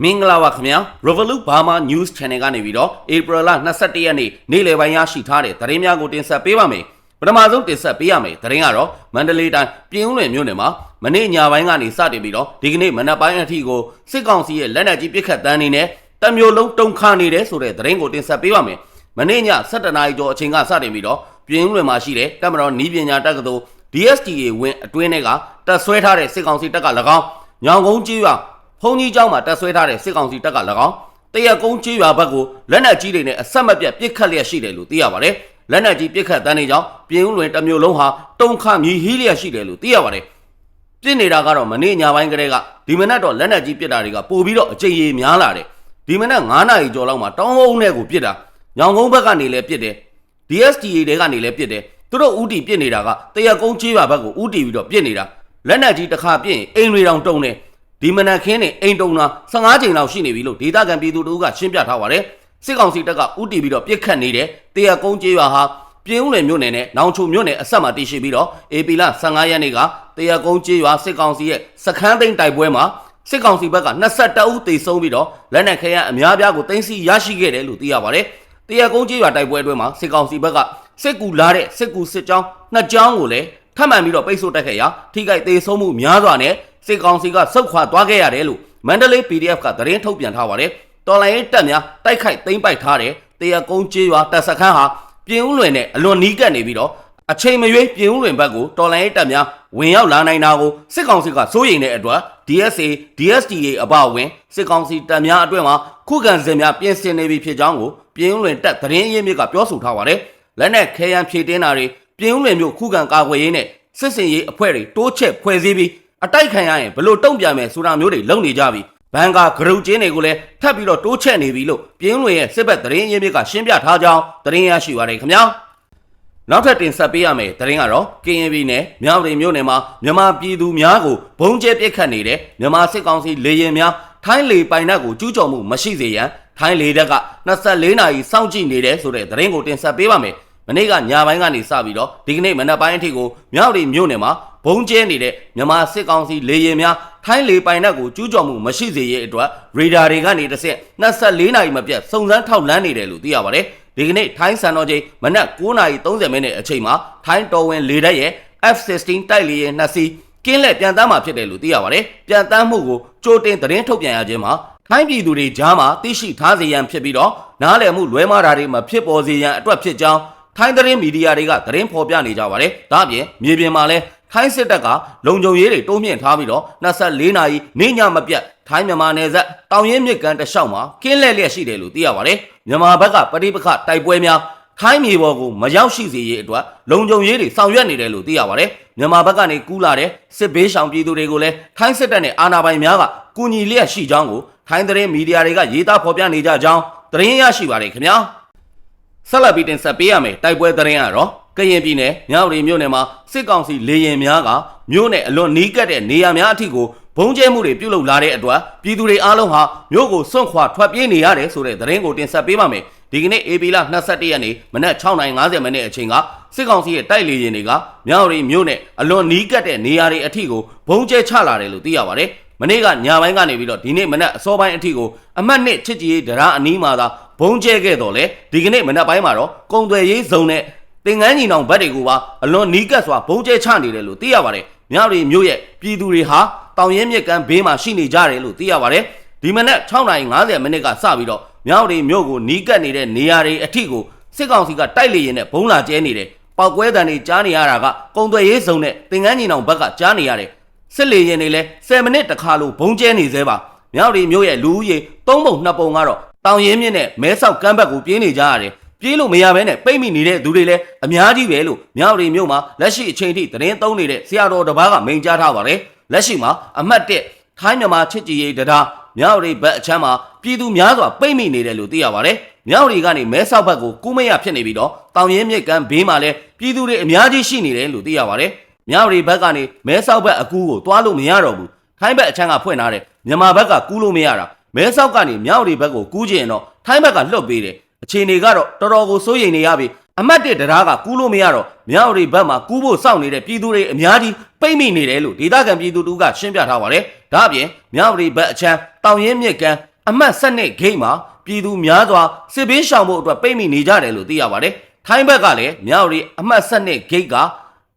မင်္ဂလာပါခင်ဗျာ Revolut Burma News Channel ကနေပြီးတော့ April လ22ရက်နေ့နေ့လယ်ပိုင်းရရှိထားတဲ့သတင်းများကိုတင်ဆက်ပေးပါမယ်ပထမဆုံးတင်ဆက်ပေးရမယ်သတင်းကတော့မန္တလေးတိုင်းပြင်ဦးလွင်မြို့နယ်မှာမနေ့ညပိုင်းကနေစတင်ပြီးတော့ဒီကနေ့မနက်ပိုင်းအထိကိုစစ်ကောင်စီရဲ့လက်နက်ကြီးပစ်ခတ်တန်းနေနဲ့တမျိုးလုံးတုံခါနေတယ်ဆိုတဲ့သတင်းကိုတင်ဆက်ပေးပါမယ်မနေ့ည7:00နာရီကျော်အချိန်ကစတင်ပြီးတော့ပြင်ဦးလွင်မှာရှိတဲ့တမတော်နီးပညာတက္ကသိုလ် DSTA ဝင်းအတွင်းထဲကတပ်ဆွဲထားတဲ့စစ်ကောင်စီတပ်က၎င်းညောင်ကုန်းကြီးရွာ ဘုံကြီးကျောင်းမှာတက်ဆွဲထားတဲ့စစ်ကောင်စီတပ်က၎င်းတရက်ကုန်းချေးရွာဘက်ကိုလက်နက်ကြီးတွေနဲ့အဆက်မပြတ်ပစ်ခတ်လျက်ရှိတယ်လို့သိရပါတယ်။လက်နက်ကြီးပစ်ခတ်တန်းနေကြောင်းပြည်ဦးလွင်တစ်မျိုးလုံးဟာတုံခမြည်ဟီးလျက်ရှိတယ်လို့သိရပါတယ်။ပြစ်နေတာကတော့မနေ့ညပိုင်းကတည်းကဒီမနက်တော့လက်နက်ကြီးပစ်တာတွေကပိုပြီးတော့အကြိမ်ရေများလာတယ်။ဒီမနက်9နာရီကျော်လောက်မှာတောင်းဟုံးနဲ့ကိုပစ်တာညောင်ကုန်းဘက်ကနေလည်းပစ်တယ်။ DSTA တွေကနေလည်းပစ်တယ်။သူတို့ဦးတီပစ်နေတာကတရက်ကုန်းချေးရွာဘက်ကိုဦးတီပြီးတော့ပစ်နေတာလက်နက်ကြီးတစ်ခါပစ်ရင်အိမ်တွေတောင်တုံတယ်။ ဒီမနက်ခင်းနဲ့အိမ်တုံတာ15ချိန်လောက်ရှိနေပြီလို့ဒေသခံပြည်သူတို့ကရှင်းပြထားပါတယ်စစ်ကောင်စီတပ်ကဥတီပြီးတော့ပြစ်ခတ်နေတဲ့တရကုန်းကျေးရွာဟာပြင်းဦးလယ်မြို့နယ်နဲ့နောင်ချိုမြို့နယ်အဆက်မှာတည်ရှိပြီးတော့အေပီလ15ရက်နေ့ကတရကုန်းကျေးရွာစစ်ကောင်စီရဲ့စခန်းသိမ်းတိုက်ပွဲမှာစစ်ကောင်စီဘက်က22ဦးသေဆုံးပြီးတော့လက်နက်ခဲယမ်းအများပြားကိုတင်စီရရှိခဲ့တယ်လို့သိရပါတယ်တရကုန်းကျေးရွာတိုက်ပွဲအတွင်းမှာစစ်ကောင်စီဘက်ကစစ်ကူလာတဲ့စစ်ကူစစ်ကြောင်းနှစ်ကြောင်းကိုလည်းထပ်မံပြီးတော့ပိတ်ဆို့တက်ခဲ့ရာထိခိုက်သေဆုံးမှုများစွာနဲ့ စစ်ကောင်စီကစုတ်ခွာသွားခဲ့ရတယ်လို့မန္တလေး PDF ကသတင်းထုတ်ပြန်ထားပါတယ်။တော်လိုင်းရေးတပ်များတိုက်ခိုက်သိမ်းပိုက်ထားတဲ့တရကုန်းကျေးရွာတပ်စခန်းဟာပြင်ဦးလွင်နဲ့အလွန်နီးကပ်နေပြီးတော့အချိန်မရွေးပြင်ဦးလွင်ဘက်ကိုတော်လိုင်းရေးတပ်များဝင်ရောက်လာနိုင်တာကိုစစ်ကောင်စီကစိုးရိမ်တဲ့အတွက် DSA DSTA အပါအဝင်စစ်ကောင်စီတပ်များအတွင်းမှာခုခံစစ်များပြင်ဆင်နေပြီဖြစ်ကြောင်းကိုပြင်ဦးလွင်တပ်သတင်းရင်းမြစ်ကပြောဆိုထားပါတယ်။လက်နက်ခဲယမ်းဖြည့်တင်းတာတွေပြင်ဦးလွင်မြို့ခုခံကာကွယ်ရေးနဲ့စစ်စင်ရေးအဖွဲ့တွေတိုးချက်ဖွဲ့စည်းပြီး အတိုက်ခံရရင်ဘလို့တုံ့ပြန်မယ်ဆိုတာမျိုးတွေလုပ်နေကြပြီဘန်ကာဂရုတ်ကျင်းတွေကိုလည်းထပ်ပြီးတော့တိုးချက်နေပြီလို့ပြင်းလွင်ရဲ့စစ်ဘက်သတင်းရင်းမြစ်ကရှင်းပြထားကြောင်းသတင်းရရှိပါတယ်ခင်ဗျာနောက်ထပ်တင်ဆက်ပေးရမယ်သတင်းကတော့ KNB နဲ့မြောက်ရီမြို့နယ်မှာမြန်မာပြည်သူများကိုဘုံကျဲပစ်ခတ်နေတဲ့မြန်မာစစ်ကောင်စီလေရင်များထိုင်းလေပိုင်နက်ကိုကျူးကျော်မှုမရှိစေရန်ထိုင်းလေတပ်က24နာရီစောင့်ကြည့်နေတယ်ဆိုတဲ့သတင်းကိုတင်ဆက်ပေးပါမယ်မနေ့ကညပိုင်းကနေစပြီးတော့ဒီကနေ့မနက်ပိုင်းအထိကိုမြောက်ရီမြို့နယ်မှာ ဘုံကျဲနေတဲ့မြန်မာစစ်ကောင်စီလေရင်များထိုင်းလေပိုင်နက်ကိုကျူးကျော်မှုမရှိစေရအတွက်ရေဒါတွေကနေတစ်ဆက်24နာရီမပြတ်စုံစမ်းထောက်လန်းနေတယ်လို့သိရပါတယ်ဒီကနေ့ထိုင်းစံတော်ချိန်မနက်9:30မိနစ်အချိန်မှာထိုင်းတော်ဝင်လေတပ်ရဲ့ F16 တိုက်လေယာဉ်နှစ်စီးကင်းလက်ပြန်တမ်းမှာဖြစ်တယ်လို့သိရပါတယ်ပြန်တမ်းမှုကိုကြိုတင်သတင်းထုတ်ပြန်ရခြင်းမှာထိုင်းပြည်သူတွေကြားမှာသိရှိထားစေရန်ဖြစ်ပြီးတော့နားလည်မှုလွဲမှားတာတွေမဖြစ်ပေါ်စေရန်အတွက်ဖြစ်ကြောင်းထိုင်းသတင်းမီဒီယာတွေကသတင်းဖော်ပြနေကြပါတယ်။ဒါ့အပြင်မြေပြင်မှာလည်း ထိုင်းစစ်တပ်ကလုံခြုံရေးတွေတိုးမြင့်ထားပြီးတော့24နာရီနေညမပြတ်ထိုင်းမြန်မာနယ်စပ်တောင်ရင်မြစ်ကန်တလျှောက်မှာကင်းလဲလျက်ရှိတယ်လို့သိရပါတယ်။မြန်မာဘက်ကပဋိပက္ခတိုက်ပွဲများထိုင်းမြေပေါ်ကိုမရောက်ရှိစေရေးအတွက်လုံခြုံရေးတွေဆောင်ရွက်နေတယ်လို့သိရပါတယ်။မြန်မာဘက်ကနေကူးလာတဲ့စစ်ဘေးရှောင်ပြည်သူတွေကိုလည်းထိုင်းစစ်တပ်နဲ့အာဏာပိုင်များကကူညီလျက်ရှိကြောင်းကိုထိုင်းသတင်းမီဒီယာတွေကရေးသားဖော်ပြနေကြကြောင်းသတင်းရရှိပါတယ်ခင်ဗျာ။ဆက်လက်ပြီးတင်ဆက်ပေးရမယ်တိုက်ပွဲသတင်းကတော့ ကရင်ပြည်နယ်မြောက်ရီမြို့နယ်မှာစစ်ကောင်စီလေရင်များကမြို့နယ်အလွန်နီးကပ်တဲ့နေရာများအထိကိုဘုံကျဲမှုတွေပြုလုပ်လာတဲ့အတွက်ပြည်သူတွေအားလုံးဟာမြို့ကိုစွန့်ခွာထွက်ပြေးနေရတယ်ဆိုတဲ့သတင်းကိုတင်ဆက်ပေးပါမယ်ဒီကနေ့ AP လ22ရက်နေ့မနက်6:50မိနစ်အချိန်ကစစ်ကောင်စီရဲ့တိုက်လေရင်တွေကမြောက်ရီမြို့နယ်အလွန်နီးကပ်တဲ့နေရာတွေအထိကိုဘုံကျဲချလာတယ်လို့သိရပါတယ်မနေ့ကညပိုင်းကနေပြီးတော့ဒီနေ့မနက်အစောပိုင်းအထိကိုအမှတ်နှစ်ချစ်ကြည်ရေးဒရာအနီးမှာသာဘုံကျဲခဲ့တော့လေဒီကနေ့မနက်ပိုင်းမှာတော့ကုံသွယ်ရေးဇုံနဲ့ တင်ငန်းညီနောင်ဘက်တွေကိုပါအလွန်နီးကပ်စွာဘုံကျဲချနေတယ်လို့သိရပါတယ်။မြောက်ရီမြို့ရဲ့ပြည်သူတွေဟာတောင်ရဲမြစ်ကမ်းဘေးမှာရှိနေကြတယ်လို့သိရပါတယ်။ဒီမနက်6:50မိနစ်ကစပြီးတော့မြောက်ရီမြို့ကိုနီးကပ်နေတဲ့နေရာတွေအထိကိုစစ်ကောင်စီကတိုက်လေရင်နဲ့ဘုံလာကျဲနေတယ်။ပောက်ကွဲတံတွေကြားနေရတာကကုံသွယ်ရေးဇုံနဲ့တင်ငန်းညီနောင်ဘက်ကကြားနေရတယ်။စစ်လေရင်တွေလည်း10မိနစ်တခါလို့ဘုံကျဲနေသေးပါ။မြောက်ရီမြို့ရဲ့လူဦးရေ3ပုံ2ပုံကတော့တောင်ရင်းမြစ်နဲ့မဲဆောက်ကမ်းဘက်ကိုပြေးနေကြရတယ် ပြေးလို့မရဘဲနဲ့ပိတ်မိနေတဲ့သူတွေလည်းအများကြီးပဲလို့မြောက်ရီမြို့မှာလက်ရှိအချိန်ထိသတင်းသုံးနေတဲ့ဆရာတော်တစ်ပါးကမိန့်ကြားထားပါတယ်လက်ရှိမှာအမှတ်1ထိုင်းမြန်မာချစ်ကြည်ရေးတရားမြောက်ရီဘက်အချမ်းမှာပြည်သူများစွာပိတ်မိနေတယ်လို့သိရပါတယ်မြောက်ရီကနေမဲဆောက်ဘက်ကိုကူးမရဖြစ်နေပြီးတော့တောင်ရင်းမြစ်ကမ်းဘေးမှာလည်းပြည်သူတွေအများကြီးရှိနေတယ်လို့သိရပါတယ်မြောက်ရီဘက်ကနေမဲဆောက်ဘက်အကူကိုသွားလို့မရတော့ဘူးထိုင်းဘက်အချမ်းကဖွင့်ထားတယ်မြန်မာဘက်ကကူးလို့မရတာမဲဆောက်ကနေမြောက်ရီဘက်ကိုကူးကျင်တော့ထိုင်းဘက်ကလှုပ်ပေးတယ် အခြေအနေကတော့တော်တော်ကိုစိုးရိမ်နေရပြီအမတ်တစ်တရားကကူးလို့မရတော့မြောက်ရီဘက်မှာကူးဖို့စောင့်နေတဲ့ပြည်သူတွေအများကြီးပိတ်မိနေတယ်လို့ဒေသခံပြည်သူတူကရှင်းပြထားပါတယ်။ဒါအပြင်မြောက်ရီဘက်အချမ်းတောင်ရင်မြစ်ကန်အမတ်ဆက်နှစ်ဂိတ်မှာပြည်သူများစွာစစ်ဘေးရှောင်ဖို့အတွက်ပိတ်မိနေကြတယ်လို့သိရပါတယ်။ထိုင်းဘက်ကလည်းမြောက်ရီအမတ်ဆက်နှစ်ဂိတ်က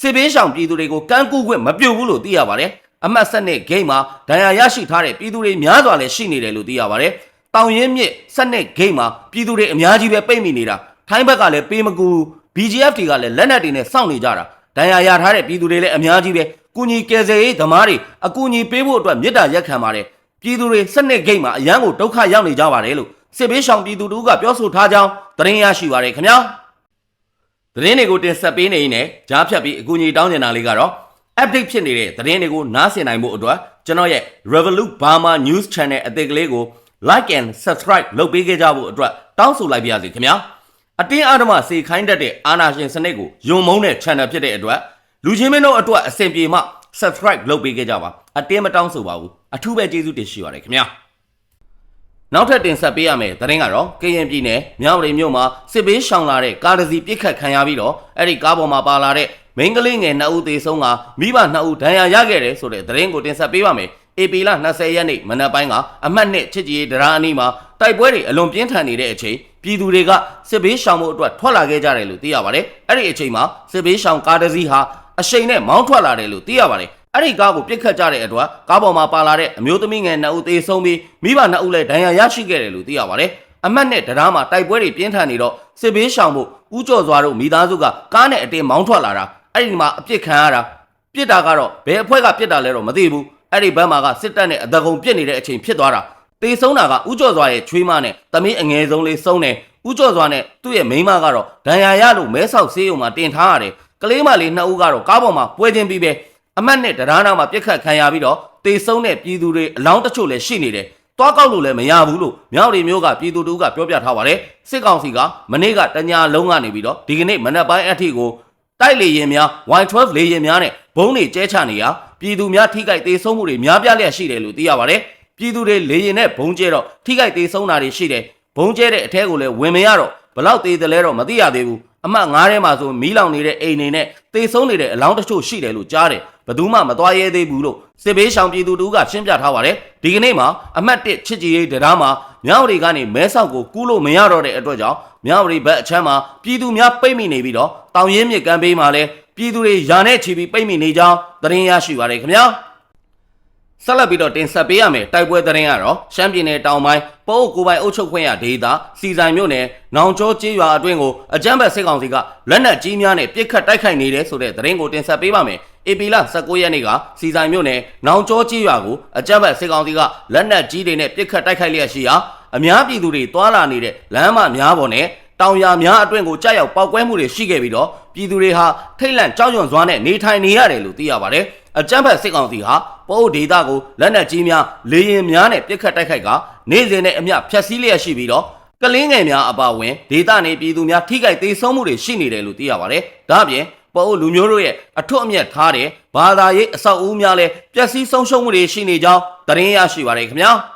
စစ်ဘေးရှောင်ပြည်သူတွေကိုကမ်းကူးခွင့်မပြုတ်ဘူးလို့သိရပါတယ်။အမတ်ဆက်နှစ်ဂိတ်မှာဒဏ်ရာရရှိထားတဲ့ပြည်သူတွေများစွာလည်းရှိနေတယ်လို့သိရပါတယ်။ တောင်ရင်မြစ်ဆက်နှစ်ဂိတ်မှာပြည်သူတွေအများကြီးပဲပိတ်မိနေတာထိုင်းဘက်ကလည်းပေးမကူ BGF တွေကလည်းလက်နက်တွေနဲ့စောင့်နေကြတာဒဏ်ရာရထားတဲ့ပြည်သူတွေလည်းအများကြီးပဲကုညီကယ်ဆယ်ရေးသမားတွေအကူအညီပေးဖို့အတွက်မြစ်တာရက်ခံပါတယ်ပြည်သူတွေစနစ်ဂိတ်မှာအရန်ကိုဒုက္ခရောက်နေကြပါတယ်လို့စစ်ဘေးရှောင်ပြည်သူတို့ကပြောဆိုထားကြောင်းသတင်းရရှိပါတယ်ခင်ဗျာသတင်းတွေကိုတင်ဆက်ပေးနေရင်လည်းကြားဖြတ်ပြီးအကူအညီတောင်းနေတာလေးကတော့ update ဖြစ်နေတဲ့သတင်းတွေကိုနားဆင်နိုင်ဖို့အတွက်ကျွန်တော်ရဲ့ Revolut Burma News Channel အသစ်ကလေးကို like and subscribe လုပ်ပေးခဲ့ကြဖို့အတွက်တောင်းဆိုလိုက်ပါရစေခင်ဗျာအတင်းအဓမ္မစေခိုင်းတတ်တဲ့အာနာရှင်စနစ်ကိုယုံမုန်းတဲ့ channel ဖြစ်တဲ့အတွက်လူချင်းမင်းတို့အတွက်အဆင်ပြေမှ subscribe လုပ်ပေးခဲ့ကြပါအတင်းမတောင်းဆိုပါဘူးအထူးပဲကျေးဇူးတင်ရှိပါတယ်ခင်ဗျာနောက်ထပ်တင်ဆက်ပေးရမယ်သတင်းကတော့ကရင်ပြည်နယ်မြောက်ရီမြို့မှာစစ်ဘေးရှောင်လာတဲ့ကားတစ်စီးပြစ်ခတ်ခံရပြီးတော့အဲ့ဒီကားပေါ်မှာပါလာတဲ့မိန်းကလေးငယ်2ဦးသေဆုံးကမိဘ2ဦးဒဏ်ရာရခဲ့တယ်ဆိုတဲ့သတင်းကိုတင်ဆက်ပေးပါမယ်။ AP လ20ရက်နေ့မနက်ပိုင်းကအမှတ်နှစ်ချစ်ကြည်ရေးဒရာအနီးမှာတိုက်ပွဲတွေအလွန်ပြင်းထန်နေတဲ့အချိန်ပြည်သူတွေကစစ်ဘေးရှောင်မှုအတွက်ထွက်လာခဲ့ကြတယ်လို့သိရပါတယ်။အဲ့ဒီအချိန်မှာစစ်ဘေးရှောင်ကားတစ်စီးဟာအရှိန်နဲ့မောင်းထွက်လာတယ်လို့သိရပါတယ်။အဲ့ဒီကားကိုပြစ်ခတ်ကြတဲ့အတွက်ကားပေါ်မှာပါလာတဲ့အမျိုးသမီးငယ်2ဦးသေဆုံးပြီးမိဘ2ဦးလည်းဒဏ်ရာရရှိခဲ့တယ်လို့သိရပါတယ်။အမတ်နဲ့တရားမှာတိုက်ပွဲတွေပြင်းထန်နေတော့စစ်ဘေးရှောင်မှုဥကြော်စွာတို့မိသားစုကကားနဲ့အတင်းမောင်းထွက်လာတာအဲ့ဒီမှာအပြစ်ခံရတာပြစ်တာကတော့ဘယ်အဖွဲ့ကပြစ်တာလဲတော့မသိဘူး အဲ့ဒီဘက်မှာကစစ်တပ်နဲ့အတကုံပြစ်နေတဲ့အချိန်ဖြစ်သွားတာတေဆုံးတာကဥကြော်စွာရဲ့ချွေးမနဲ့သမီးအငယ်ဆုံးလေးဆုံးတယ်ဥကြော်စွာနဲ့သူ့ရဲ့မိန်းမကတော့ဒဏ်ရာရလို့မဲဆောက်ဆေးရုံမှာတင်ထားရတယ်ကလေးမလေးနှစ်ဦးကတော့ကားပေါ်မှာပွဲချင်းပြီးပဲအမတ်နဲ့တရားနာမှာပြစ်ခတ်ခံရပြီးတော့တေဆုံးတဲ့ပြည်သူတွေအလောင်းတချို့လည်းရှိနေတယ်သွားကောက်လို့လည်းမရဘူးလို့မြောက်ရီမျိုးကပြည်သူတို့ကပြောပြထားပါတယ်စစ်ကောင်စီကမနေ့ကတညာလုံးကနေပြီးတော့ဒီကနေ့မနက်ပိုင်းအထိကိုတိုက်လေရင်များ Y12 လေရင်များနဲ့ဘုံတွေကျဲချနေရ ပြည်သူများထိခိုက်သေးဆုံးမှုတွေများပြားလျက်ရှိတယ်လို့သိရပါတယ်ပြည်သူတွေလေရင်နဲ့ဘုံကျဲတော့ထိခိုက်သေးဆုံးတာတွေရှိတယ်ဘုံကျဲတဲ့အထဲကိုလည်းဝင်မရတော့ဘလောက်သေးတယ်လဲတော့မသိရသေးဘူးအမှတ်9ထဲမှာဆိုမီးလောင်နေတဲ့အိမ်တွေနဲ့သေဆုံးနေတဲ့အလောင်းတချို့ရှိတယ်လို့ကြားတယ်ဘယ်သူမှမသွားရဲသေးဘူးလို့စစ်ဘေးရှောင်ပြည်သူတို့ကရှင်းပြထားပါတယ်ဒီကနေ့မှာအမှတ်1ချစ်ကြည်ရေးတရားမှာမြောက်ရီကနေမဲဆောက်ကိုကူးလို့မရတော့တဲ့အတွက်ကြောင့်မြောက်ရီဘက်အချမ်းမှာပြည်သူများပိတ်မိနေပြီးတော့တောင်ရင်းမြစ်ကမ်းဘေးမှာလည်း ပြည်သူတွေယာနဲ့ချီပြီးပိတ်မိနေကြောင်းသတင်းရရှိပါတယ်ခင်ဗျာဆက်လက်ပြီးတော့တင်ဆက်ပေးရမယ်တိုက်ပွဲသတင်းကတော့ရှမ်းပြည်နယ်တောင်ပိုင်းပိုးကိုပိုင်အုပ်ချုပ်ခွင့်ရဒေသစီဆိုင်မြို့နယ်နောင်ကျောကျေးရွာအတွင်းကိုအကြမ်းဖက်စစ်ကောင်စီကလက်နက်ကြီးများနဲ့ပစ်ခတ်တိုက်ခိုက်နေတယ်ဆိုတဲ့သတင်းကိုတင်ဆက်ပေးပါမယ်။ဧပြီလ19ရက်နေ့ကစီဆိုင်မြို့နယ်နောင်ကျောကျေးရွာကိုအကြမ်းဖက်စစ်ကောင်စီကလက်နက်ကြီးတွေနဲ့ပစ်ခတ်တိုက်ခိုက်လျက်ရှိရာအများပြည်သူတွေတွာလာနေတဲ့လမ်းမများပေါ်နဲ့ တောင်ယာများအတွင်းကိုကြောက်ရောက်ပောက်ကွဲမှုတွေရှိခဲ့ပြီးတော့ပြည်သူတွေဟာထိတ်လန့်ကြောက်ရွံ့စွာနဲ့နေထိုင်နေရတယ်လို့သိရပါတယ်။အကြမ်းဖက်စစ်ကောင်စီဟာပိုးဒေသကိုလက်နက်ကြီးများလေရင်များနဲ့ပစ်ခတ်တိုက်ခိုက်ကနေ့စဉ်နဲ့အမျှဖျက်ဆီးလျက်ရှိပြီးတော့ကလင်းငယ်များအပါအဝင်ဒေသနေပြည်သူများထိခိုက်သေးဆုံးမှုတွေရှိနေတယ်လို့သိရပါတယ်။ဒါ့အပြင်ပိုးလူမျိုးတို့ရဲ့အထွတ်အမြတ်ထားတဲ့ဘာသာရေးအဆောက်အဦများလည်းပျက်စီးဆုံးရှုံးမှုတွေရှိနေကြောင်းသတင်းရရှိပါတယ်ခင်ဗျာ။